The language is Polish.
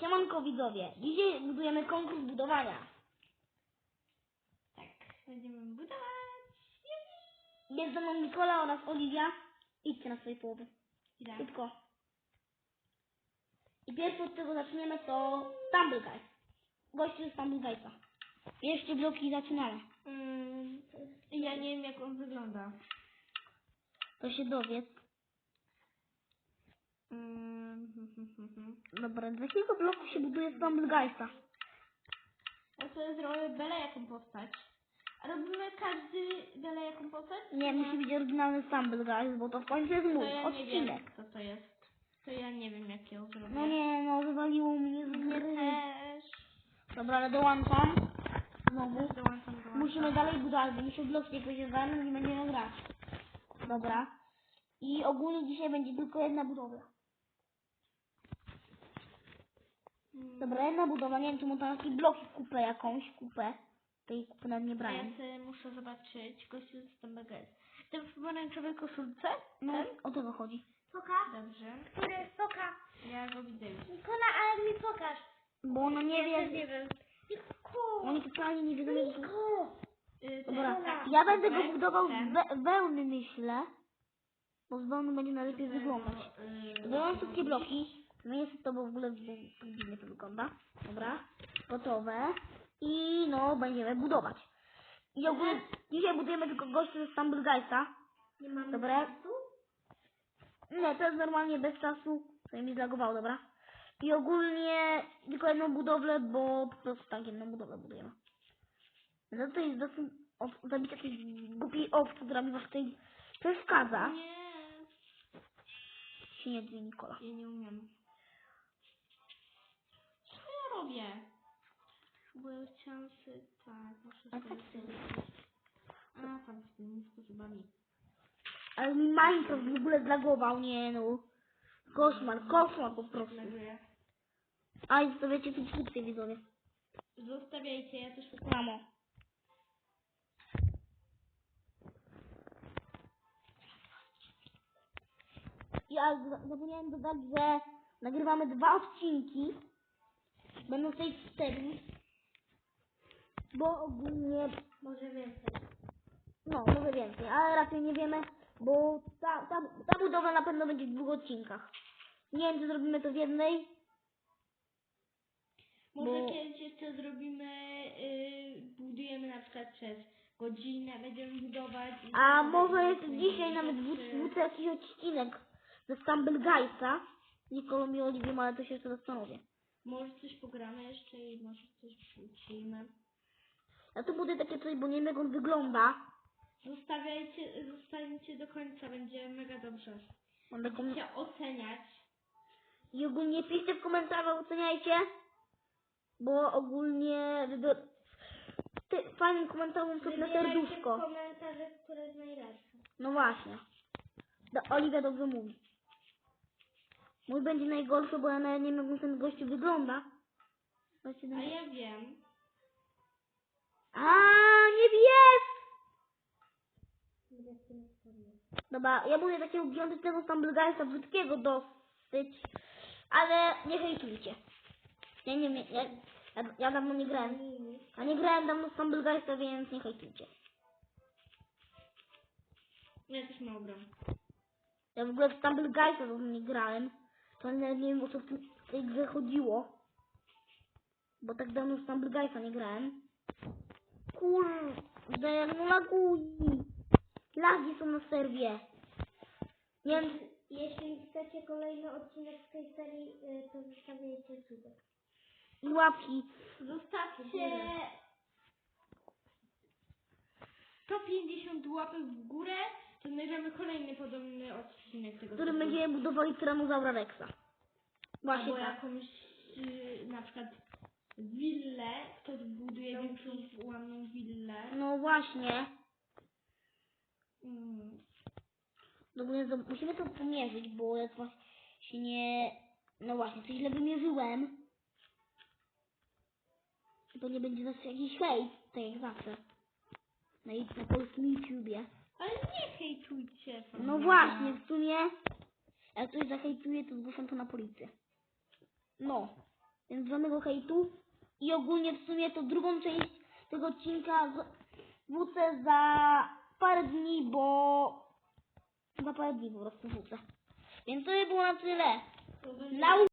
Siemanko widzowie, dzisiaj budujemy konkurs budowania. Tak, będziemy budować. Jest ze mną Nikola oraz Oliwia. Idźcie na swoje połowy. Idę. Szybko. I pierwsze od czego zaczniemy to Stumble Guys. Gościu z Stumble Guysa. Jeszcze bloki i zaczynamy. Mm, ja nie wiem jak on wygląda. To się dowiedz. Mm, Dobra, z jakiego bloku się buduje Stumble Guysa? Ja sobie zrobię byle jaką postać. A robimy każdy byle jaką postać? Nie, musi być oryginalny Stumble Guys, bo to w końcu jest To mój ja nie wiem odcinek. co to jest. To ja nie wiem jak ją zrobię. No nie, no wywaliło mnie z Ja gry. też. Dobra, ale dołączam. Znowu. Dołączam, dołączam. Musimy dalej budować, bo muszę blok nie poziedzamy i będziemy grać. Dobra. I ogólnie dzisiaj będzie tylko jedna budowa. Mm, Dobra, jedna budowa, nie wiem czy montować taki bloki kupę jakąś, kupę. Tej kupy nawet nie a brałem. ja sobie muszę zobaczyć gościu z Stumbergate. Ten w pomarańczowej koszulce? No, Ten? o tego chodzi. Foka? Dobrze. Który jest foka? Ja go widzę już. Nikola, ale mi pokaż. Bo ona nie Ja też wie, nie wiem. Niku! oni totalnie nie wiedzą jak to... Niku! Y, Dobra, ten, tak, ja będę go budował z ten. we, wełny myślę. Bo z wełny będzie najlepiej wyglądać. Y, Dobra, mam wszystkie bloki. No jest to, bo w ogóle dziwnie to wygląda. Dobra, gotowe. I no, będziemy budować. I ogólnie dzisiaj budujemy tylko gości ze Stumble Guysa. Nie mam Dobra. czasu? Nie, to jest normalnie bez czasu. To mi zlagowało, dobra. I ogólnie tylko jedną budowlę, bo po prostu tak jedną budowlę budujemy. Za to jest dosyć zabić jakiejś głupiej owcy, która mi tutaj przeszkadza. Nie, Się nie dzieje Nikola. ja nie umiem. Ja chciałam sobie, tak, muszę A sobie tak sobie... A, tam z tymi sposobami. Ale mi Minecraft w ogóle zlagował, nie no. Koszmar, koszmar po prostu. Nagrywam. A i zostawiacie subskrypcję widzowie. Zostawiajcie, ja też Mamo. Ja za- zapomniałem dodać, że nagrywamy dwa odcinki. Będą tej cztery. Bo ogólnie, Może więcej. no może więcej, ale raczej nie wiemy, bo ta, ta, ta budowa na pewno będzie w dwóch odcinkach. Nie wiem, czy zrobimy to w jednej. Może Bo- kiedyś jeszcze zrobimy, yy, budujemy na przykład przez godzinę, będziemy budować. i A może i budować dzisiaj nawet wrzucę jakiś odcinek ze Stumble Guysa. Nikolą mi Oliwiem, ale to się jeszcze zastanowię. Może coś pogramy jeszcze i może coś wrzucimy. Ja tu buduję takie coś, bo nie wiem jak on wygląda. Zostawiajcie, zostańcie do końca, będzie mega dobrze. Mam taką... Musicie oceniać. I ogólnie piszcie w komentarzach, oceniajcie. Bo ogólnie wybior... Ty, fajnym komentarzem sobie na serduszko. komentarzach, które jest najlepsze. No właśnie. Do, Oliwia dobrze mówi. Mój będzie najgorszy, bo ja nawet nie wiem jak ten gościu wygląda. Właśnie A ja wiem. A nie wiesz! Dobra, ja mówię takiego gigantycznego Stumbleguysa, brzydkiego dosyć, ale nie hejtujcie. Ja nie wiem, ja, ja, ja dawno nie grałem. Ja nie grałem dawno w Stumbleguysa, więc nie hejtujcie. Ja też mało gram. Ja w ogóle w Stumbleguysa dawno nie grałem, to nie wiem o co w tej grze chodziło. Bo tak dawno w Stumbleguysa nie grałem. Kurde, no lagui. Lagi są na serwie. Nie wiem, Jeśli chcecie kolejny odcinek z tej serii, y, to zostawiajcie subek. i łapki. Zostawcie 150 łapek w górę, to nagramy kolejny podobny odcinek tego w którym będziemy budowali Tyrannosaura Rexa. Właśnie Albo tak. jakąś y, na przykład willę, ktoś buduje większą ładną willę. No właśnie. Mm. No bo nie- musimy to pomierzyć, bo jak właśnie nie... No właśnie, coś źle wymierzyłem. To nie będzie nas jakiś hejt, tak jak zawsze. Na, na polskim YouTubie. Ale nie hejtujcie. No właśnie, w sumie jak ktoś zahejtuje, to zgłoszą to na policję. No. więc żadnego hejtu. I ogólnie w sumie to drugą część tego odcinka z- wrócę za parę dni, bo za parę dni po prostu wrócę. Więc to by było na tyle. To będzie- Na